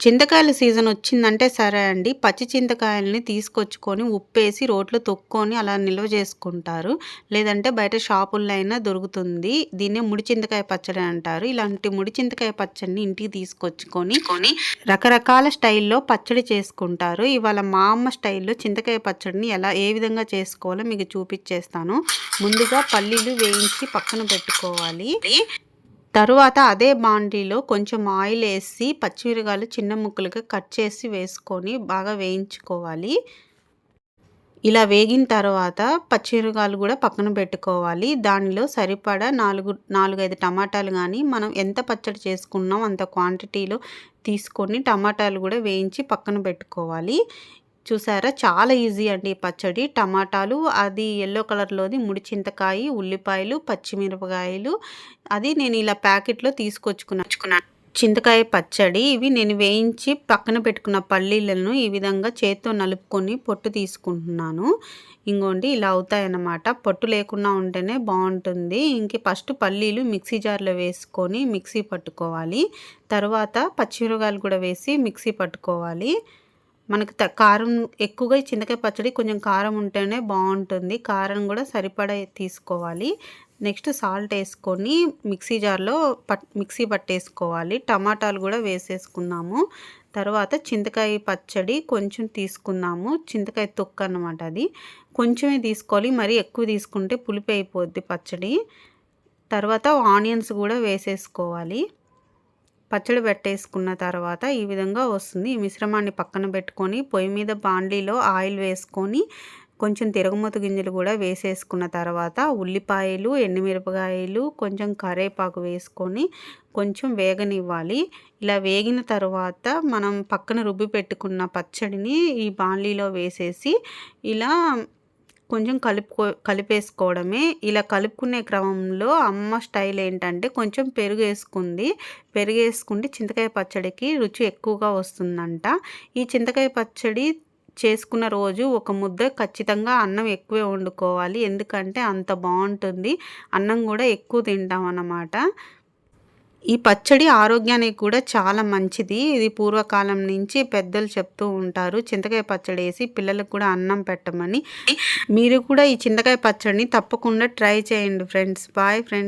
చింతకాయల season వచ్చిందంటే సరే అండి. పచ్చి చింతకాయల్ని తీసుకొచ్చుకొని ఉప్పేసి రోట్లో తొక్కొని అలా నిల్వ చేసుకుంటారు. లేదంటే బయట షాపుల్లో అయినా దొరుకుతుంది. దీన్నే ముడి చింతకాయ పచ్చడి అంటారు. ఇలాంటి ముడి చింతకాయ పచ్చడిని ఇంటికి తీసుకొచ్చుకొని కొని రకరకాల స్టైల్లో పచ్చడి చేసుకుంటారు. ఇవాళ మా అమ్మ స్టైల్లో చింతకాయ పచ్చడిని ఎలా ఏ విధంగా చేసుకోవాలో మీకు చూపించేస్తాను ముందుగా పల్లీలు వేయించి పక్కన పెట్టుకోవాలి. తరువాత అదే బాండీలో కొంచెం ఆయిల్ వేసి పచ్చిమిరకాయలు చిన్న ముక్కలుగా కట్ చేసి వేసుకొని బాగా వేయించుకోవాలి. ఇలా వేగిన తర్వాత పచ్చిమిరకాయలు కూడా పక్కన పెట్టుకోవాలి. దానిలో సరిపడా నాలుగు నాలుగైదు టమాటాలు కానీ మనం ఎంత పచ్చడి చేసుకున్నాం అంత క్వాంటిటీలో తీసుకొని టమాటాలు కూడా వేయించి పక్కన పెట్టుకోవాలి. చూసారా? చాలా ఈజీ అండి పచ్చడి. టమాటాలు అది ఎల్లో కలర్లోది ముడిచింతకాయ ఉల్లిపాయలు పచ్చిమిరపకాయలు. అది నేను ఇలా ప్యాకెట్లో తీసుకొచ్చుకున్నాను చింతకాయ పచ్చడి. ఇవి నేను వేయించి పక్కన పెట్టుకున్న పల్లీలను ఈ విధంగా చేత్తో నలుపుకొని పొట్టు తీసుకుంటున్నాను. ఇంకోండి ఇలా అవుతాయన్నమాట. పొట్టు లేకుండా ఉంటేనే బాగుంటుంది. ఇంక ఫస్ట్ పల్లీలు మిక్సీ జార్లో వేసుకొని మిక్సీ పట్టుకోవాలి. తర్వాత పచ్చిమిరకాయలు కూడా వేసి మిక్సీ పట్టుకోవాలి. మనకు త కారం ఎక్కువగా చింతకాయ పచ్చడి కొంచెం కారం ఉంటేనే బాగుంటుంది. కారం కూడా సరిపడా తీసుకోవాలి. నెక్స్ట్ సాల్ట్ వేసుకొని మిక్సీ జార్లో పట్ మిక్సీ పట్టేసుకోవాలి. టమాటాలు కూడా వేసేసుకున్నాము. తర్వాత చింతకాయ పచ్చడి కొంచెం తీసుకున్నాము. చింతకాయ తొక్క అనమాట అది. కొంచెమే తీసుకోవాలి. మరీ ఎక్కువ తీసుకుంటే పులిపి అయిపోద్ది పచ్చడి. తర్వాత ఆనియన్స్ కూడా వేసేసుకోవాలి. పచ్చడి పెట్టేసుకున్న తర్వాత ఈ విధంగా వస్తుంది. ఈ మిశ్రమాన్ని పక్కన పెట్టుకొని పొయ్యి మీద బాండ్లీలో ఆయిల్ వేసుకొని కొంచెం తిరగమూత గింజలు కూడా వేసేసుకున్న తర్వాత ఉల్లిపాయలు ఎండుమిరపకాయలు కొంచెం కరేపాకు వేసుకొని కొంచెం వేగనివ్వాలి. ఇలా వేగిన తర్వాత మనం పక్కన రుబ్బి పెట్టుకున్న పచ్చడిని ఈ బాండ్లీలో వేసేసి ఇలా కొంచెం కలుపుకో కలిపేసుకోవడమే. ఇలా కలుపుకునే క్రమంలో అమ్మ స్టైల్ ఏంటంటే కొంచెం పెరుగు వేసుకుంది పెరుగు వేసుకుంటే చింతకాయ పచ్చడికి రుచి ఎక్కువగా వస్తుందంట. ఈ చింతకాయ పచ్చడి చేసుకున్న రోజు ఒక ముద్ద ఖచ్చితంగా అన్నం ఎక్కువే వండుకోవాలి. ఎందుకంటే అంత బాగుంటుంది. అన్నం కూడా ఎక్కువ తింటాం అన్నమాట ఈ పచ్చడి ఆరోగ్యానికి కూడా చాలా మంచిది. ఇది పూర్వకాలం నుంచి పెద్దలు చెప్తూ ఉంటారు చింతకాయ పచ్చడి వేసి పిల్లలకు కూడా అన్నం పెట్టమని. మీరు కూడా ఈ చింతకాయ పచ్చడిని తప్పకుండా ట్రై చేయండి ఫ్రెండ్స్. Bye friends.